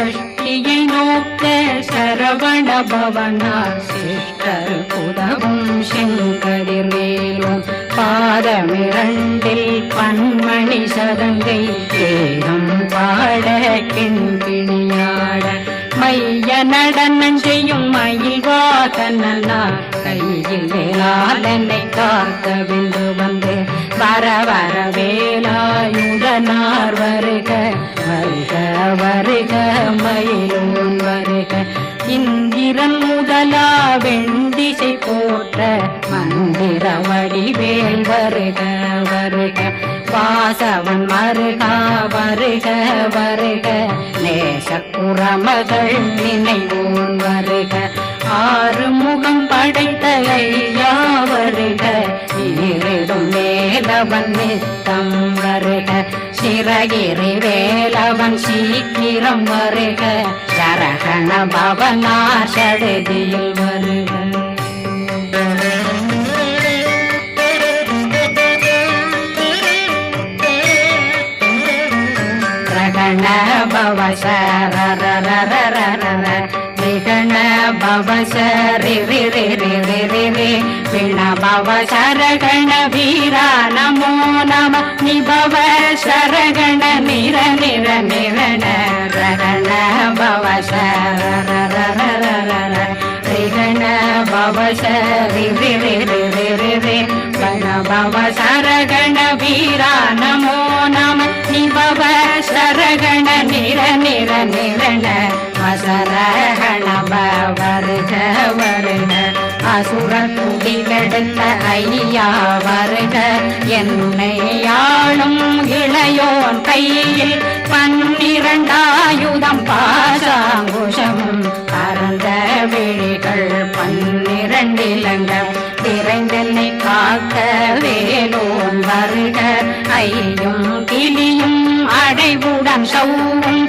சஷ்டியை நோக்க சரவண பவனா சிஷ்டர் புதவும் செங்கதிர்வேலும் பாதமிரண்டில் பன்மணி சதங்கை தேகம் பாட கிண்கிணியாட மைய நடனம் செய்யும் மயில் வாதனா கையில் வேளாளனை காக்க விந்து வந்து வர வர வேலாயுதனார் வருக. வருக வருக மயிலும் வருக. இந்திரன் முதலா வெண்டிசை போட்ட மந்திர வடிவேல் வருக வருக. வாசவன் மருகா வருக வருக. நேசக்குற மகள் நினைவோன் வருக. ஆறு முகம் படைத்த ஐயா வருக. ஈரிடும் வேலவன் நித்தம் வருக. சிறகிரி வேலவன் சீக்கிரம் வருக. சரகண பவனாஷடுதியில் வருக. ரகண பவ சரரரரரரர ரி ரி ரி ரி ரி ரி பவ சரகண வீரா நமோ நம. நிபவ சரகண நிர நிர நிரண ரகண பவ சரரரரரர பவ சரி ரி ரி ரி ரி ரி ரி கண பவ சரகண வீரா நமோ நம நிபவ சரகண நிர நிர நிரண அசரகண வருக வருக அசுர குடி ஐயா வருக. என்னை யாழும் இளையோன் கையில் பன்னிரண்டாயுதம் பாசாங்குஷம். பரந்த விழிகள் பன்னிரண்டிலங்க விரைந்தென்னை காக்க வேலோன் வருக. ஐயும் கிளியும் அடைவுடன் சௌவும்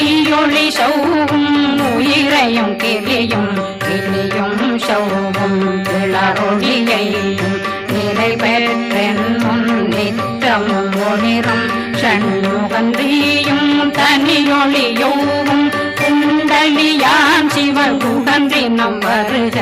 உயிரொளி சௌவும் உயிரையும் கிளியும் கிளியும் சௌவும் கிளரொளியையும் நிலை முன் நித்தம் ஒளிரும் சண்முகந்தியும் தனியொளியோவும் குண்டலியாம் சிவ குகந்தினம் வருக.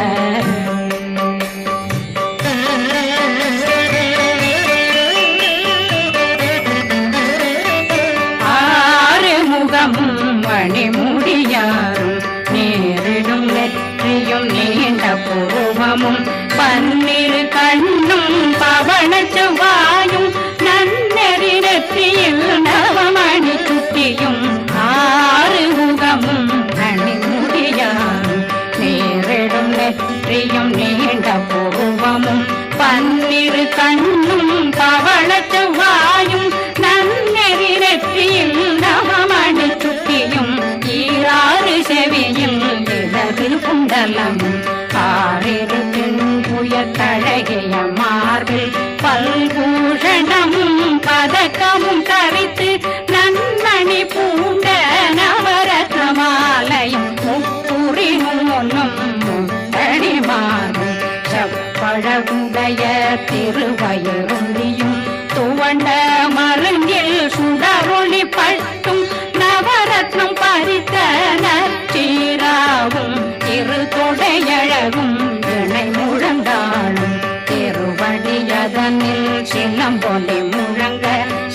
பழவுடைய திருவயருந்தியும் துவண்ட மருங்கில் சுடரொளி பட்டும் நவரத்னம் பறித்த நச்சீராவும் திரு தொடையழகும் இணை முழந்தாளும். திருவடியதனில் சிலம்பொலி முழங்க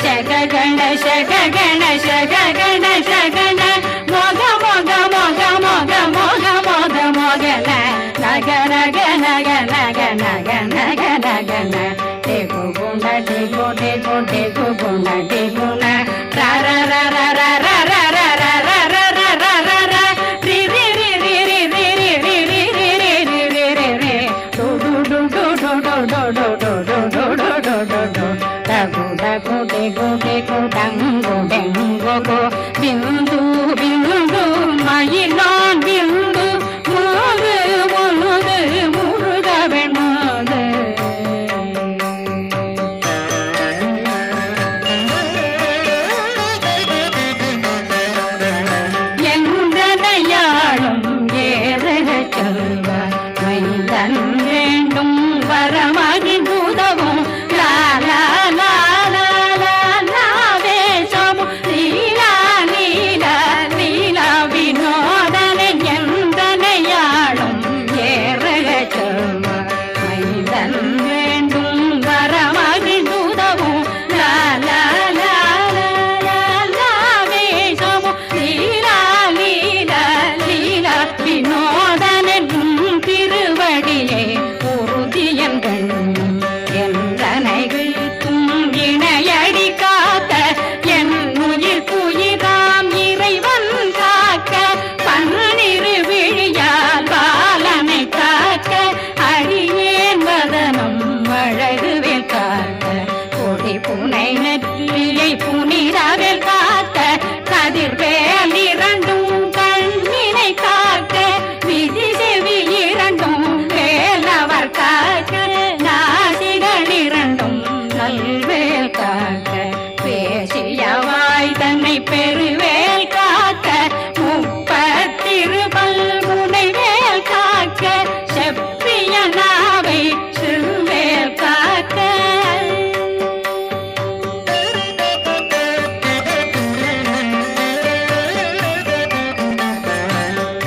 சககண சககண சககண சகன மொக மொக மொக மொக மொக மொக மொகன గన గన గన గన గన గన గన టేకు గుండ టేకు టేకు టేకు గుండ టేకు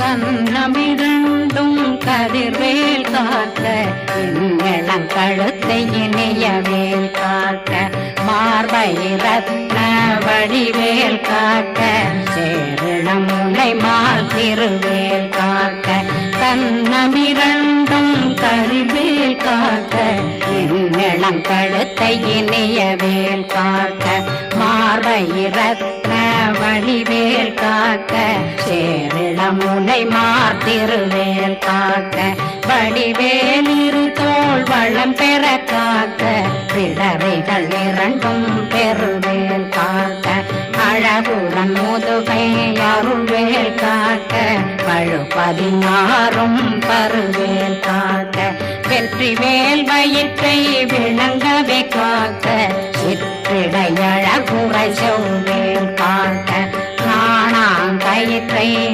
கன்னமிரண்டும் கதிர்வேல் காத்த எங்களம் கழுத்தை இணைய வேல் காட்ட மார்பயிரத்ன வடிவேல் காட்ட சேரணமுனை மால் திருவேல் காட்ட கன்னமிரண்டும் கரிவேல் காட்ட எங்களம் கழுத்தை இணைய வேல் காட்ட மார்பயிரத் வழிவேல் காக்க சேரிளம் முனை மார் காக்க. வடிவேல் இரு தோள் வளம் பெற காக்க பிடரைகள் இரண்டும் பெருவேல் காக்க. அழகுடன் முதுகை அருள்வேல் காக்க பழு பதினாறும் பருவேல் காக்க. வெற்றி வேல் வயிற்றை விளங்கவே காக்க சிற்றிடையழகுரை செவ்வேல்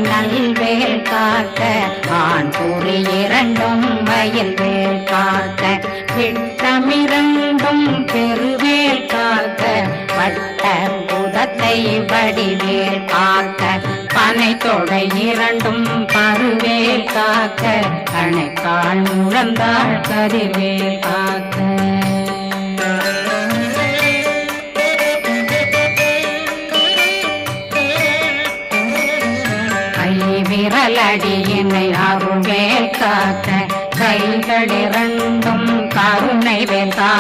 நல்வேல் காக்க ஆண் கூறி இரண்டும் வயல் வேல் காக்க விட்டமிரண்டும் பெருவேல் காக்க வட்ட புதத்தை வடிவேல் காக்க பனை தொடை இரண்டும் பருவேல் காக்க கணைக்கால் முழந்தாள் கருவேல் காக்க.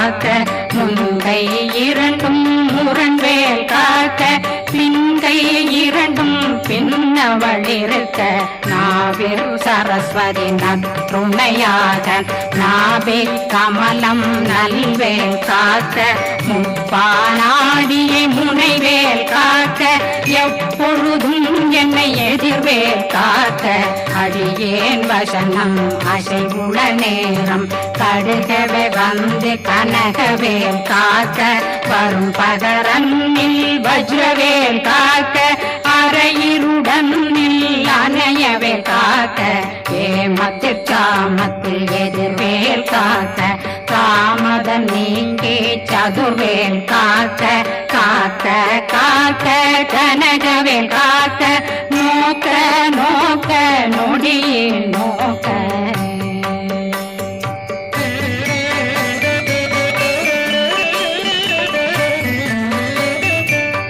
காக்க முந்தை இரண்டும் முரண்வேல் காக்க பின்கை இரண்டும் பின்னவளிருக்க நாவில் சரஸ்வதி நற்றுணையாக நாவே கமலம் நல்வேல் காக்க முப்பானாடியை முனைவேல் காக்க எப்பொழுதும் என்னை எதிர்வேல் காக்க. வசனம் அசைவுள நேரம். கடுகவே வந்து கனகவேல் காக்க வரும் பகரன்னில் வஜ்ரவேல் காக்க அரையிருடன் அணையவே காக்க. ஏமத்து காமத்தில் எதிர்வேல் காக்க காமதம் நீங்கே சதுர்வேல் காக்க காக்க காக்க கனகவேல் காக்க நோக்க நோக்க நொடியே நோக்க.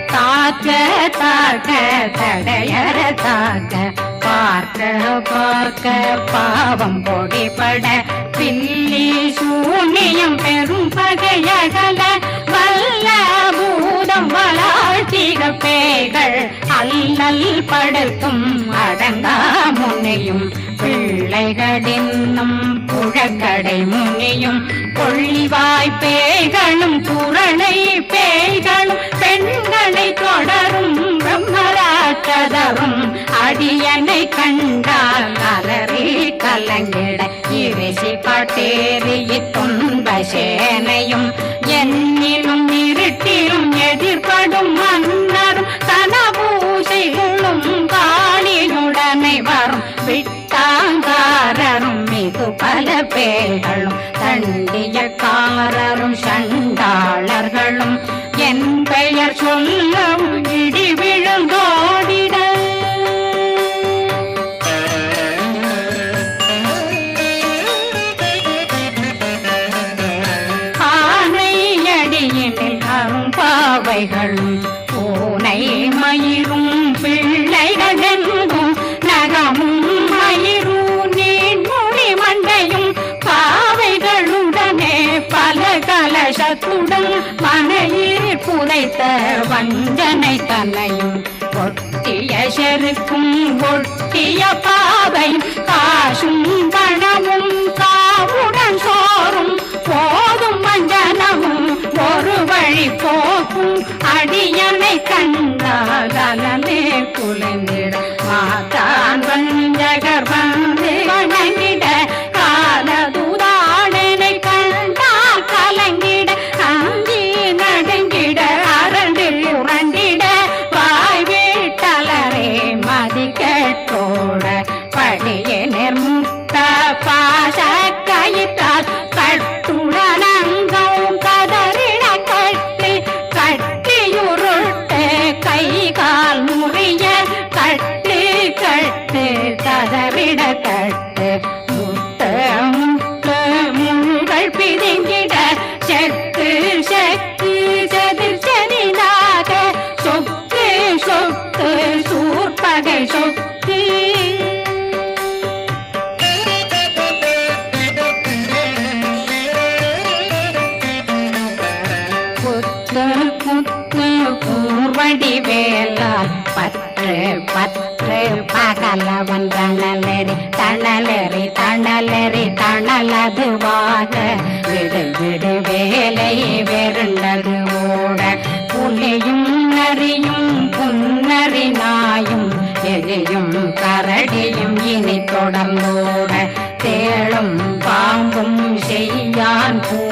காக்க தாக்க தடையற தாக்க. பார்க்க பார்க்க பாவம் பொடிபட. பின்னி சூனியம் பெரும் பகையகல. வல்ல பூதம் வளாழ்த்திக அல்லல் படுத்தும் அடங்கா முனையும் பிள்ளைகளின்னும் புழக்கடை முனையும் கொள்ளிவாய் பேய்களும் குரலை பேய்களும் பெண்களை தொடரும் பிரம்மராட்டதரும் அடியனை கண்டால் அலறி கலங்கிட இரிசி பட்டேறிய துன்ப சேனையும். என்னிலும் இருட்டிலும் எதிர்படும் மன்னரும் தனபூசைகளும் காளியுடனை வரும். விட்டாங்காரரும் மிகு பல பேர்களும் தண்டியக்காரரும் சண்டாளர்களும் என் பெயர் சொல்லவும் இடி விழுந்தோடிட கலசத்துடன் மனையில் புதைத்த வஞ்சனை தலையும் ஒட்டிய செருக்கும் ஒட்டிய பாவையும் காசும் பணமும் காவுடன் சோறும். போதும் வஞ்சனமும் ஒரு வழி போக்கும். அடியனை கண்டால் அலமே குலைந்திட. மாதான் வஞ்சகர் வந்து வணங்கிட. பூர்வடி வேலால் பற்று பற்று பகலவன் தணலெறி தணலெறி தணலெறி தணலதுவாக. விடு விடு வேலை வெருண்டது ஓட புலியும் நரியும் புன்னரி நாயும் எலியும் கரடியும் இனி தொடர்ந்தோட. தேளும் பாம்பும் செய்யான் பூ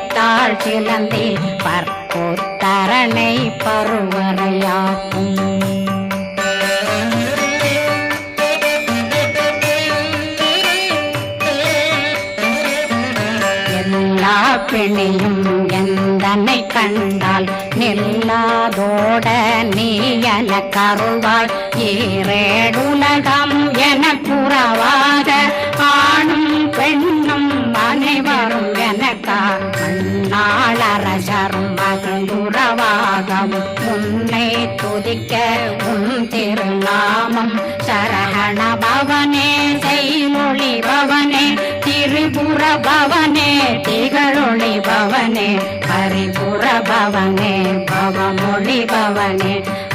கைத்தாள் சிலந்தி பற்புத்தரணை பருவரையாக்கும் எல்லா பிணியும் எந்தனை கண்டால் நெல்லாதோட நீ என கருவாய் ஈரேடுலகம் என புறவாக ஆணும் பெண் மண்ணாளரசரும் உன்னை துதிக்க உன் திருநாமம் சரகண பவனே செய்மொழி பவனே திரிபுர பவனே திகழொளி பவனே பரிபுர பவனே பவமொழி பவனே.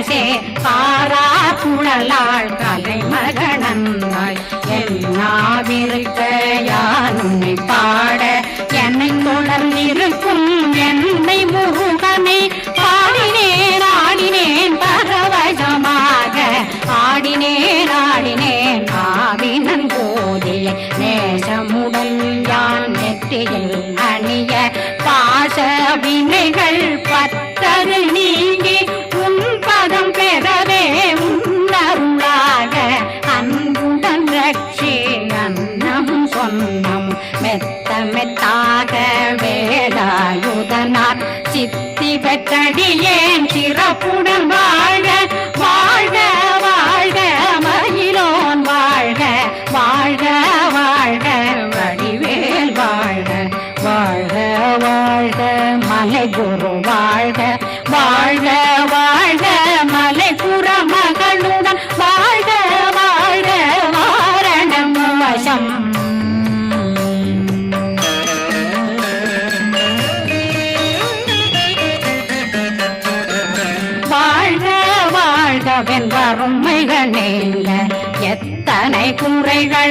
அரசே பாரா புழலாள் கல்லாள் கலைமகனந்தாய் என்னாவிருக்க யானுன்னை பாட? என்னை தொடர்ந்திருக்கும் என்னை முருகனை பாடினேன் ஆடினேன் பரவசமாக. ஆடினேன் ஆடினேன் ஆவினன் போதிய நேசமுடன் யான் நெற்றியில் அணிய பாச வினைகள் பத்து சித்தி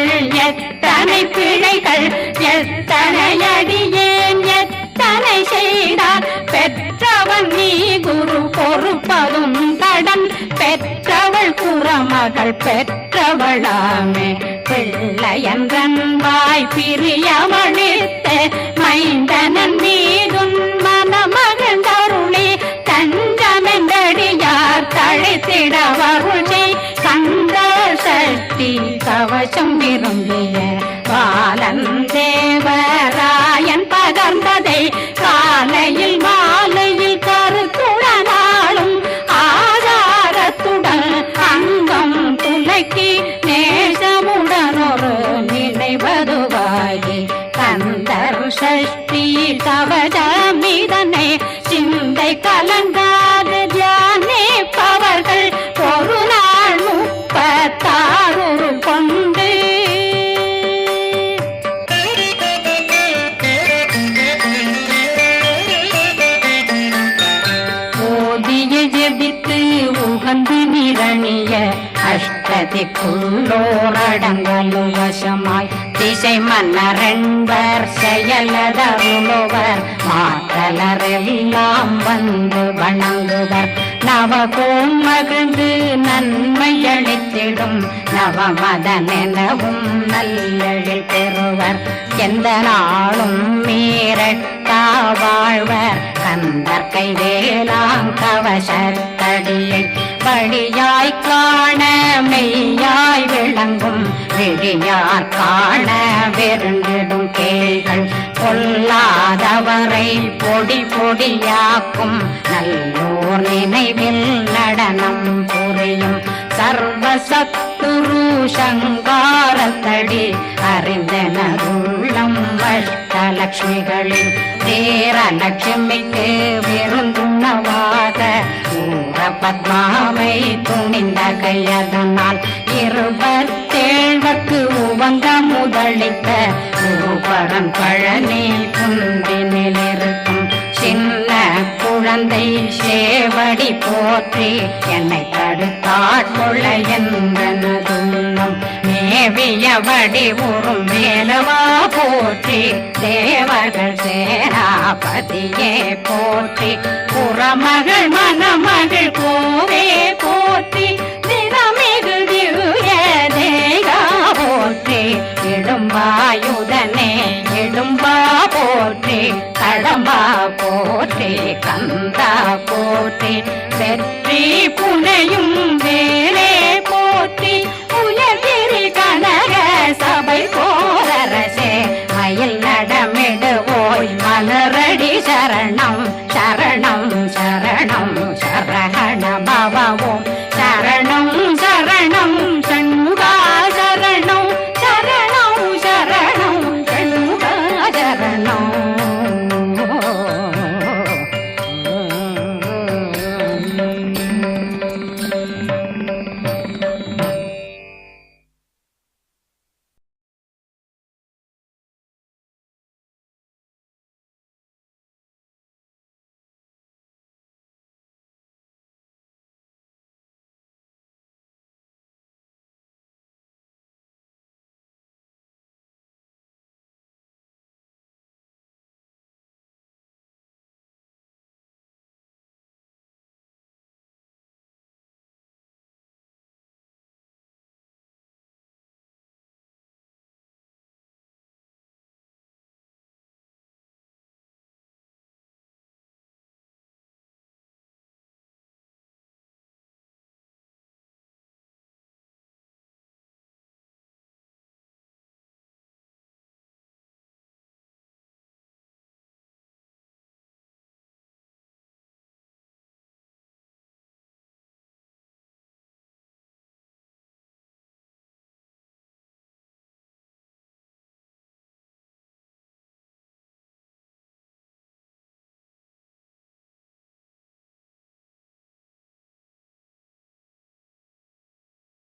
எத்தனை பிழைகள் எத்தனை அடியேன் எத்தனை செய்தார் பெற்றவன் நீ குரு பொறுப்பதும் கடன். பெற்றவள் குறமகள் பெற்றவளாமே பிள்ளையன்றன்பாய் பிரியமளித்த மைந்தனன் மீதும் மனமகந்தருளி தஞ்சமென்றடியார் தழைத்திட வருளை கந்த சக்தி கவசம் விரும்பிய பாலன் தேவராயன் மன்னரென்பர் செயலதருளுவர் மாற்றலரெல்லாம் வந்து வணங்குவர். நவகோம் மகிழ்ந்து நன்மை அளித்திடும். நவமதனெனவும் நல்லெழில் பெறுவர். எந்த நாளும் மீறட்டா வாழ்வர். கந்தற்கை கைவேலாம் கவசத்தடியை படியாய் காண மெய்யாய் விளங்கும் விழியார் காண வெருண்டிடும் கேள்கள் பொல்லாதவரை பொடி பொடியாக்கும் நல்லோர் நினைவில் நடனம் புரியும் சர்வசத்துரு சங்காரத்தடி அறிந்தனருள்ளம் அஷ்டலட்சுமிகளில் தேரலட்சுமிக்கு விருந்துணவாக ஊர பத்மாவை துணிந்த கையதனால் இருபத்தேழ்வக்கு உவந்த முதலித்த குருபரன் பழனி குந்தினில் இருக்கும் சின்ன குழந்தை சேவடி போற்றி என்னை தடுத்தாட்கொள்ள என்றனதுள்ளம் மேவிய வடிவுறும் மேலவா போற்றி தேவர்கள் சேராபதியே போற்றி. புறமகள் மணமகள் கோவே போற்றி